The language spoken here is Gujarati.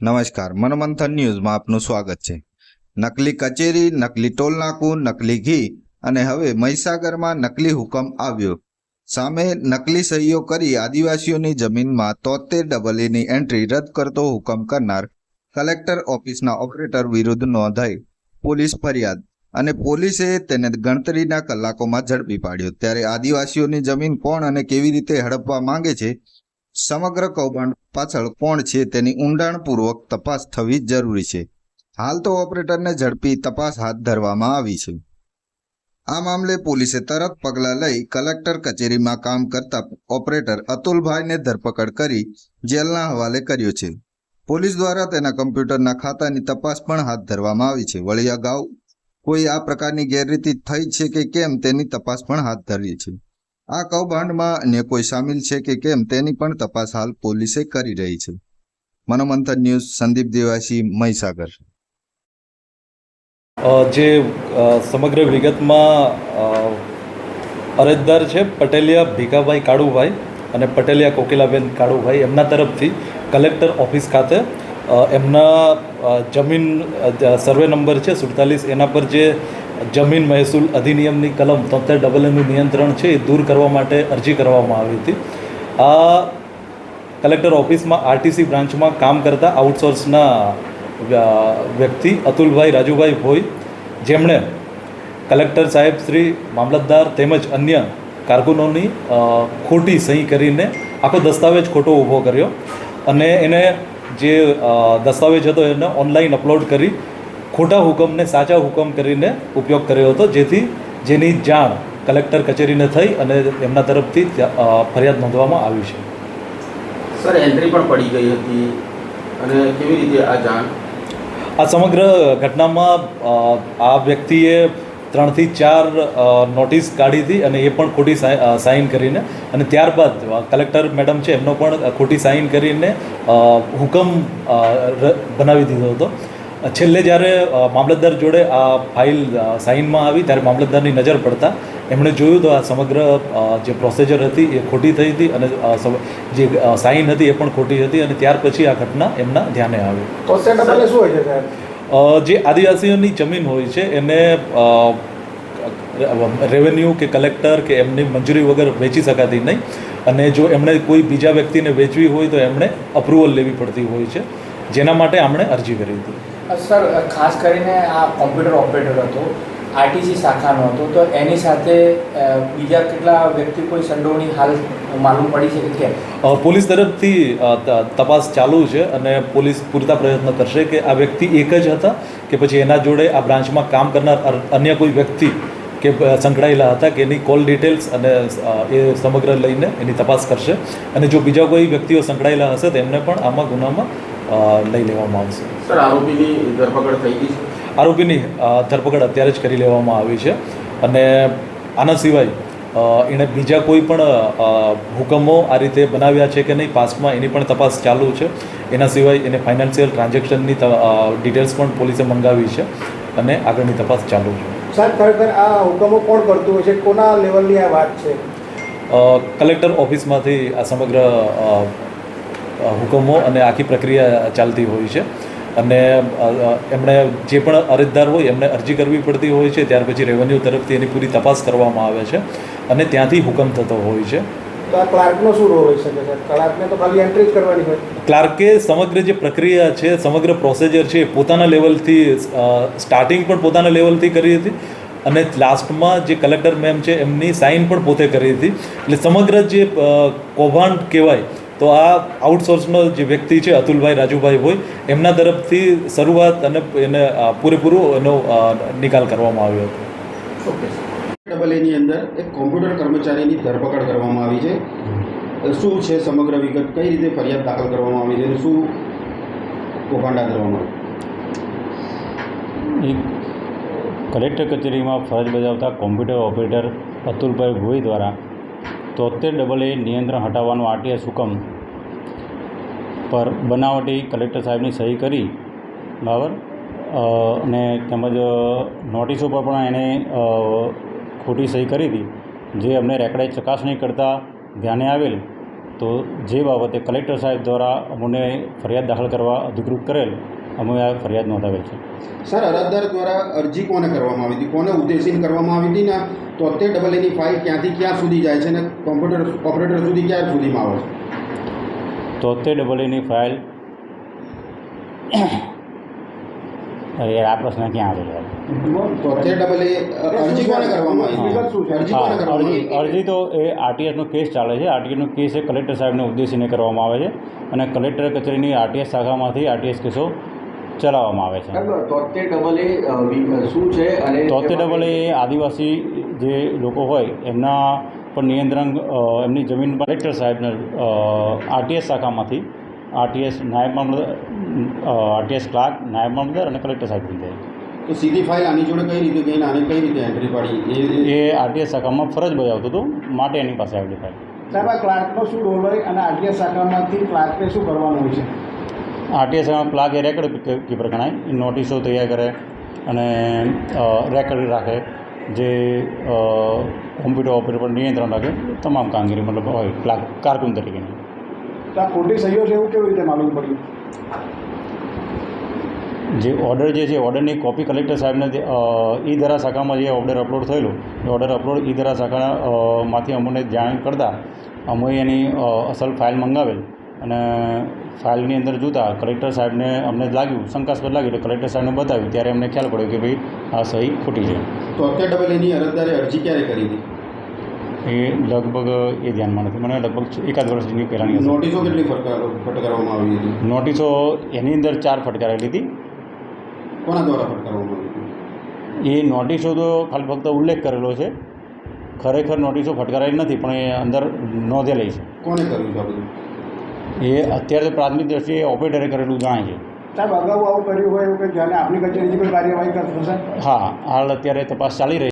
નમસ્કાર, મનમંથન ન્યૂઝમાં આપનું સ્વાગત છે. નકલી કચેરી, નકલી ટોલનાકું નકલી ઘી અને હવે મહીસાગરમાં નકલી હુકમ આવ્યો. સામે નકલી સહીઓ કરી આદિવાસીઓની જમીનમાં તોતેર ડબલ એની એન્ટ્રી રદ કરતો હુકમ કરનાર કલેક્ટર ઓફિસના ઓપરેટર વિરુદ્ધ નોંધાઈ પોલીસ ફરિયાદ અને પોલીસે તેને ગણતરીના કલાકોમાં ઝડપી પાડ્યો. ત્યારે આદિવાસીઓની જમીન કોણ અને કેવી રીતે હડપવા માંગે છે સમગ્ર કૌભાંડ પાછળ કોણ છે તેની ઊંડાણપૂર્વક તપાસ થવી જરૂરી છે. હાલ તો ઓપરેટરને ઝડપી તપાસ હાથ ધરવામાં આવી છે. આ મામલે પોલીસે તરત પગલાં લઈ કલેક્ટર કચેરીમાં કામ કરતા ઓપરેટર અતુલભાઈને ધરપકડ કરી જેલના હવાલે કર્યો છે. પોલીસ દ્વારા તેના કમ્પ્યુટરના ખાતાની તપાસ પણ હાથ ધરવામાં આવી છે. વળી અગાઉ કોઈ આ પ્રકારની ગેરરીતિ થઈ છે કે કેમ તેની તપાસ પણ હાથ ધરી છે. આ કૌભાંડમાં અન્ય કોઈ સામેલ છે કે કેમ તેની પણ તપાસ હાલ પોલીસે કરી રહી છે. મનોમંથન ન્યૂઝ સંદીપ દેવાસી મહીસાગર. જે સમગ્ર વિગતમાં અરજદાર છે પટેલિયા ભીખાભાઈ કાળુભાઈ અને પટેલિયા કોકિલાબેન કાળુભાઈ એમના તરફથી કલેક્ટર ઓફિસ ખાતે એમના જમીન સર્વે નંબર છે સુડતાલીસ એના પર જે જમીન મહેસૂલ અધિનિયમની કલમ તોતેર ડબલ એનું નિયંત્રણ છે એ દૂર કરવા માટે અરજી કરવામાં આવી હતી. આ કલેક્ટર ઓફિસમાં આરટીસી બ્રાન્ચમાં કામ કરતા આઉટસોર્સના વ્યક્તિ અતુલભાઈ રાજુભાઈ ભોઈ, જેમણે કલેક્ટર સાહેબ શ્રી મામલતદાર તેમજ અન્ય કારકુનોની ખોટી સહી કરીને આખો દસ્તાવેજ ખોટો ઊભો કર્યો અને એને જે દસ્તાવેજ હતો એને ઓનલાઈન અપલોડ કરી ખોટા હુકમને સાચા હુકમ કરીને ઉપયોગ કર્યો હતો. જેથી જેની જાણ કલેક્ટર કચેરીને થઈ અને એમના તરફથી ફરિયાદ નોંધવામાં આવી છે. સર એન્ટ્રી પણ પડી ગઈ હતી અને કેવી રીતે આ જાણ? આ સમગ્ર ઘટનામાં આ વ્યક્તિએ ત્રણથી ચાર નોટિસ કાઢી હતી અને એ પણ ખોટી સાઇન કરીને અને ત્યારબાદ કલેક્ટર મેડમ છે એમનો પણ ખોટી સાઇન કરીને હુકમ બનાવી દીધો હતો. છેલ્લે જ્યારે મામલતદાર જોડે આ ફાઇલ સાઇનમાં આવી ત્યારે મામલતદારની નજર પડતા એમણે જોયું તો આ સમગ્ર જે પ્રોસેજર હતી એ ખોટી થઈ હતી અને જે સાઇન હતી એ પણ ખોટી હતી અને ત્યાર પછી આ ઘટના એમના ધ્યાને આવી. શું હોય છે સાહેબ? જે આદિવાસીઓની જમીન હોય છે એને રેવન્યુ કે કલેક્ટર કે એમની મંજૂરી વગર વેચી શકાતી નહીં અને જો એમણે કોઈ બીજા વ્યક્તિને વેચવી હોય તો એમણે અપ્રુવલ લેવી પડતી હોય છે. જેના માટે આમણે અરજી કરી હતી. સર ખાસ કરીને આ કોમ્પ્યુટર ઓપરેટર હતો, આરટીસી શાખાનો હતો, તો એની સાથે બીજા કેટલા વ્યક્તિ કોઈ સંડોવણી હાલ માલુમ પડી છે કે પોલીસ તરફથી તપાસ ચાલુ છે અને પોલીસ પૂરતા પ્રયત્ન કરશે કે આ વ્યક્તિ એક જ હતા કે પછી એના જોડે આ બ્રાન્ચમાં કામ કરનાર અન્ય કોઈ વ્યક્તિ કે સંકળાયેલા હતા કે એની કોલ ડિટેલ્સ અને એ સમગ્ર લઈને એની તપાસ કરશે. અને જો બીજા કોઈ વ્યક્તિઓ સંકળાયેલા હશે તો એમને પણ આમાં ગુનામાં લઈ લેવામાં આવશે. સર આરોપીની ધરપકડ થઈ ગઈ છે? આરોપીની ધરપકડ અત્યારે જ કરી લેવામાં આવી છે. અને આના સિવાય એણે બીજા કોઈ પણ હુકમો આ રીતે બનાવ્યા છે કે નહીં પાસમાં એની પણ તપાસ ચાલુ છે. એના સિવાય એને ફાઇનાન્શિયલ ટ્રાન્ઝેક્શનની ડિટેલ્સ પણ પોલીસે મંગાવી છે અને આગળની તપાસ ચાલુ છે. સાહેબ ખરેખર આ હુકમો કોણ કરતું હોય છે? કોના લેવલની આ વાત છે? કલેક્ટર ઓફિસમાંથી આ સમગ્ર હુકમો અને આખી પ્રક્રિયા ચાલતી હોય છે. અને એમણે જે પણ અરજદાર હોય એમને અરજી કરવી પડતી હોય છે ત્યાર પછી રેવન્યુ તરફથી એની પૂરી તપાસ કરવામાં આવે છે અને ત્યાંથી હુકમ થતો હોય છે. ક્લાર્કનો શું રોલ હોઈ શકે છે? ક્લાર્કને તો ખાલી એન્ટ્રી જ કરવાની હોય. ક્લાર્કે સમગ્ર જે પ્રક્રિયા છે સમગ્ર પ્રોસેજર છે એ પોતાના લેવલથી સ્ટાર્ટિંગ પણ પોતાના લેવલથી કરી હતી અને લાસ્ટમાં જે કલેક્ટર મેમ છે એમની સાઇન પણ પોતે કરી હતી. એટલે સમગ્ર જે કૌભાંડ કહેવાય તો આ આઉટસોર્સનો જે વ્યક્તિ છે અતુલભાઈ રાજુભાઈ હોય એમના તરફથી શરૂઆત અને એને પૂરેપૂરો એનો નિકાલ કરવામાં આવ્યો હતો. ઓકે ડબલ એની અંદર એક કોમ્પ્યુટર કર્મચારીની ધરપકડ કરવામાં આવી છે. શું છે સમગ્ર વિગત? કઈ રીતે ફરિયાદ દાખલ કરવામાં આવી છે? અને શું કોકાંડા કરવામાં આવ્યું? એક કલેક્ટર કચેરીમાં ફરજ બજાવતા કોમ્પ્યુટર ઓપરેટર અતુલભાઈ ભોઈ દ્વારા તોતેર ડબલ એ નિયંત્રણ હટાવવાનો આરટીએસ હુકમ પર બનાવટી કલેક્ટર સાહેબની સહી કરી. બરાબર? અને તેમજ નોટિસો પર પણ એણે ખોટી સહી કરી હતી. જે અમને રેકડાઈ ચકાસણી કરતાં ધ્યાને આવેલ, તો જે બાબતે કલેક્ટર સાહેબ દ્વારા અમને ફરિયાદ દાખલ કરવા અધિકૃત કરેલ. અમે આ ફરિયાદ નોંધાવેલ છે. સર અરજદાર દ્વારા અરજી કોને કરવામાં આવી હતી? કોને ઉદ્દેશીને કરવામાં આવી હતી ને તોતેર ડબલ એની ફાઇલ ક્યાંથી ક્યાં સુધી જાય છે અને કોમ્પ્યુટર ઓપરેટર સુધી ક્યાં સુધીમાં આવે છે? તોતેર ડબલ એની ફાઇલ અરે યાર આ પ્રશ્ન ક્યાં આવે યાર? તોતેર ડબલ એ અરજી કોને કરવામાં આવી શું છે? અરજી હા કોને કરવામાં અરજી અરજી તો એ આરટીએસનો કેસ ચાલે છે. આરટીએસનો કેસ એ કલેક્ટર સાહેબને ઉદ્દેશીને કરવામાં આવે છે. અને કલેક્ટર કચેરીની આરટીએસ શાખામાંથી આરટીએસ કેસો ચલાવવામાં આવે છે. તોતેર ડબલ એ શું છે અને તોતેર ડબલ એ આદિવાસી જે લોકો હોય એમના પર નિયંત્રણ એમની જમીન પર કલેક્ટર સાહેબને આરટીએસ શાખામાંથી આરટીએસ નાયબ મામલતદાર આરટીએસ ક્લાર્ક નાયબ મામલતદાર અને કલેક્ટર સાહેબ લીધે તો સીધી ફાઇલ આની જોડે કઈ રીતે ગઈ આને કઈ રીતે એન્ટ્રી પાડી? એ એ આરટીએસ શાખામાં ફરજ બજાવતું હતું માટે એની પાસે આવેલી ફાઇલ સાહેબ આ ક્લાર્કનો શું રોલ હોય અને આરટીએસ શાખામાંથી ક્લાર્કને શું કરવાનું હોય છે? આરટીએસ પ્લાગ એ રેકર્ડ કીપર ગણાય. એ નોટિસો તૈયાર કરે અને રેકર્ડ રાખે જે કોમ્પ્યુટર ઓપરેટર પર નિયંત્રણ રાખે. તમામ કામગીરી મતલબ હોય પ્લાગ કારકુન તરીકેની આ ખોટી સહીઓ છે એવું કેવી રીતે માલુમ પડ્યું? જે ઓર્ડર જે છે ઓર્ડરની કોપી કલેક્ટર સાહેબને ઈ ધરા શાખામાં જે ઓર્ડર અપલોડ થયેલું એ ઓર્ડર અપલોડ ઈ ધરા શાખામાંથી અમને જાણ કરતાં અમે એની અસલ ફાઇલ મંગાવેલ. અને ફાઇલની અંદર જોતાં કલેક્ટર સાહેબને અમને લાગ્યું શંકાસ્પદ લાગ્યું એટલે કલેક્ટર સાહેબને બતાવ્યું. ત્યારે અમને ખ્યાલ પડ્યો કે ભાઈ આ સહી ખોટી છે. તોતેર ડબલ એની અરજદારે અરજી ક્યારે કરી હતી? એ લગભગ એ ધ્યાનમાં નથી. મને લગભગ એકાદ વર્ષની પહેલાંની નોટિસો કેટલી ફટકારવામાં આવી હતી? નોટિસો એની અંદર ચાર ફટકારેલી હતી. કોના દ્વારા ફટકારવામાં આવી હતી? એ નોટિસો તો ખાલી ફક્ત ઉલ્લેખ કરેલો છે. ખરેખર નોટિસો ફટકારાઈ નથી પણ એ અંદર નોંધેલી છે. કોણે કર્યું છે આ બધું? એ અત્યારે પ્રાથમિક દ્રષ્ટિએ ઓપરેટરે કરેલું જણાય છે. સાહેબ અગાઉ આવું કર્યું હોય એવું કે જ્યારે આપણી કચેરીથી કોઈ કાર્યવાહી કરશે હા હાલ અત્યારે તપાસ ચાલી રહી